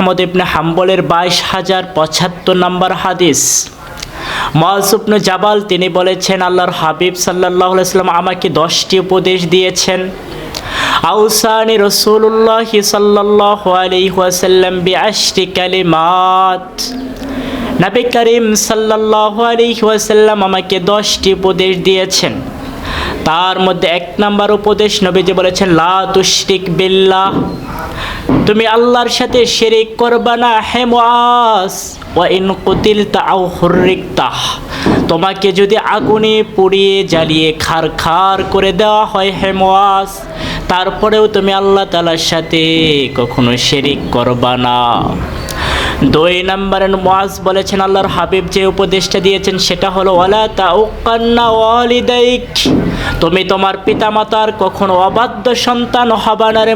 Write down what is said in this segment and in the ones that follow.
আহমদ ইবনে হাম্বলের বাইশ হাজার পঁচাত্তর নম্বর হাদিস। মহাজুবনু জাবাল, তিনি বলেছেন, আল্লাহর হাবিব সাল্লাহ সাল্লাম আমাকে দশটি উপদেশ দিয়েছেন। আউসানি রসুল্লাহ সাল্লাহ আলহিহাসাল্লাম বি আশটি কালিমাত। নবী করিম সাল্লাহ আলহিহাসাল্লাম আমাকে দশটি উপদেশ দিয়েছেন। তার মধ্যে এক নাম্বার উপদেশ নবীজি বলেছেন, লা তুশরিক বিল্লাহ। তুমি আল্লাহর সাথে শিরিক করবা না, হে মুআজ। ওয়া ইন কুতিলতা আও তোমাকে যদি আগুনে পুড়িয়ে জ্বালিয়ে খার খার করে দেওয়া হয়, হে তারপরেও তুমি আল্লাহ তাআলার সাথে কখনো শেরিক করবা না। দুই নম্বরে মুআজ বলেছেন, আল্লাহর হাবিব যে উপদেশটা দিয়েছেন, সেটা হলো, ওয়ালা তাউকান্না ওয়ালিদাইক। তুমি তোমার পিতামাতার কখনো অবাধ্য সন্তান হবা না রে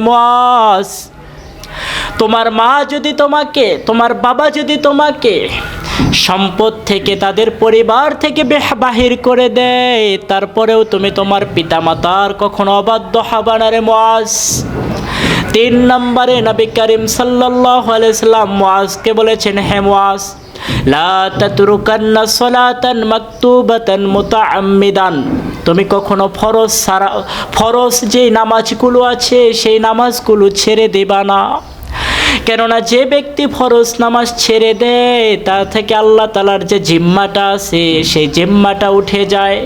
তোমার মা যদি তোমাকে, তোমার বাবা যদি তোমাকে সম্পদ থেকে তাদের পরিবার থেকে বেহ- বাহির করে দেয়, তারপরেও তুমি তোমার পিতামাতার কখনো অবাধ্য হবা না রে তিন নম্বরে নবী করিম সাল্লাম মুআজকে বলেছেন, হে মুতাআম্মিদান। তুমি কখনো ফরজ সারা ফরজ যে নামাজগুলো আছে, সেই নামাজগুলো ছেড়ে দেবা না। কেননা যে ব্যক্তি ফরজ নামাজ ছেড়ে দেয় তা থেকে আল্লাহ তালার যে জিম্মাটা আছে, সেই জিম্মাটা উঠে যায়।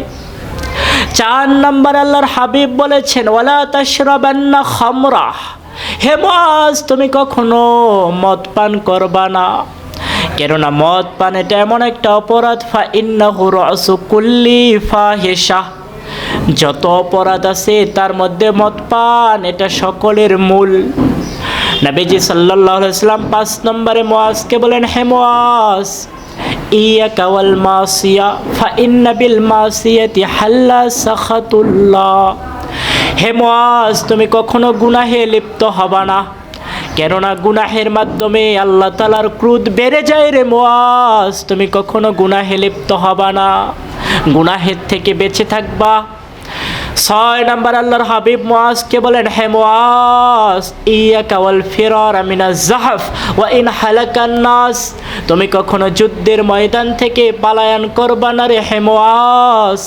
চার নম্বর আল্লাহর হাবিব বলেছেন, ওয়ালা তাশরাবান্না খামরা। হে মাস তুমি কখনো মদ পান করবা না। কেননা মদ পান এটা এমন একটা অপরাধ ফা ইন্নাহু রাসু কুল্লি ফাহিশা যত অপরাধ আছে, তার মধ্যে মদ পান এটা সকলের মূল। নবীজি সাল্লাল্লাহু আলাইহি সাল্লাম পাঁচ নম্বরে মুআজকে বলেন, হে ওয়াল মাসিয়া, ফা ইন্না বিল মাসিয়াতি হাল্লা সাখাতুল্লাহ। হে মুআজ তুমি কখনো গুনাহে লিপ্ত হবা না, কেননা গুনাহের মাধ্যমে আল্লাহ তালার ক্রোধ বেড়ে যায় রে মুআজ তুমি কখনো গুনাহে লিপ্ত হবা না, গুনাহের থেকে বেঁচে থাকবা ছয় নাম্বার আল্লাহর হাবিব মুআজকে বলেন, হে মুআজ ইয়াকা ওয়াল ফিরার মিনা জাহফ ওয়া ইন হালাকান নাস। তুমি কখনো যুদ্ধের ময়দান থেকে পালায়ন করবা না রে, হে মুআজ।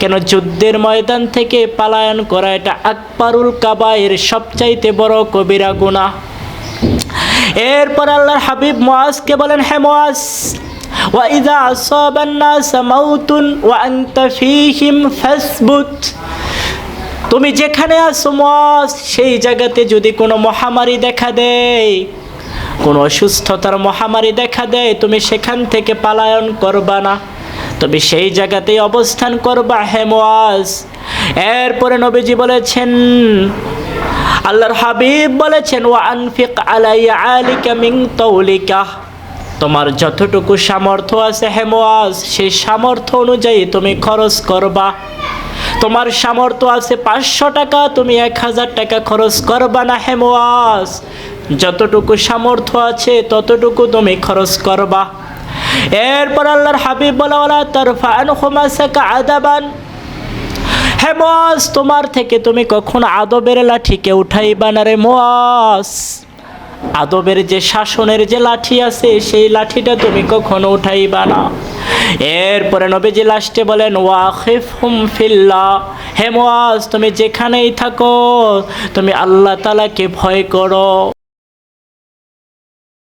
কেন যুদ্ধের ময়দান থেকে পালায়ন করা এটা আকবরুল কাবায়ের সবচাইতে বড় কবিরা গুনাহ। এরপর আল্লাহর হাবিব মুআজকে বলেন, হে মুআজ وإذا أصاب الناس موت وأنت فيهم فاثبت তুমি যেখানে আছো মজ সেই জায়গাতে যদি কোনো মহামারী দেখা দেয় কোনো অসুস্থতার মহামারী দেখা দেয় তুমি সেখান থেকে পালায়ন করবা না তবে সেই জায়গাতেই অবস্থান করবা হে মোয়াজ এরপরে নবীজি বলেছেন আল্লাহর হাবিব বলেছেন ওয়া আনফিক আলাইয়া আলিকা মিন তৌলিকা তোমার যতটুকু সামর্থ্য আছে হে মোয়াজ, সেই সামর্থ্য অনুযায়ী তুমি খরচ করবা। তোমার সামর্থ্য আছে পাঁচশো টাকা, তুমি এক হাজার টাকা খরচ করবা না হে মোয়াজ। যতটুকু সামর্থ্য আছে, ততটুকু তুমি খরচ করবা। এরপর আল্লাহর হাবিব বলা বলা তার ফান হোমাসাকা আদাবান। হে তোমার থেকে তুমি কখন আদবের লাঠিকে উঠাইবা না রে মোয়াজ। আদবের যে শাসনের যে লাঠি আছে, সেই লাঠিটা তুমি কখনো উঠাইবা না। এরপরে নবীজি লাস্টে বলেন ফিল্লা হে মোয়াজ তুমি যেখানেই থাকো, তুমি আল্লাহ তালাকে ভয় করো।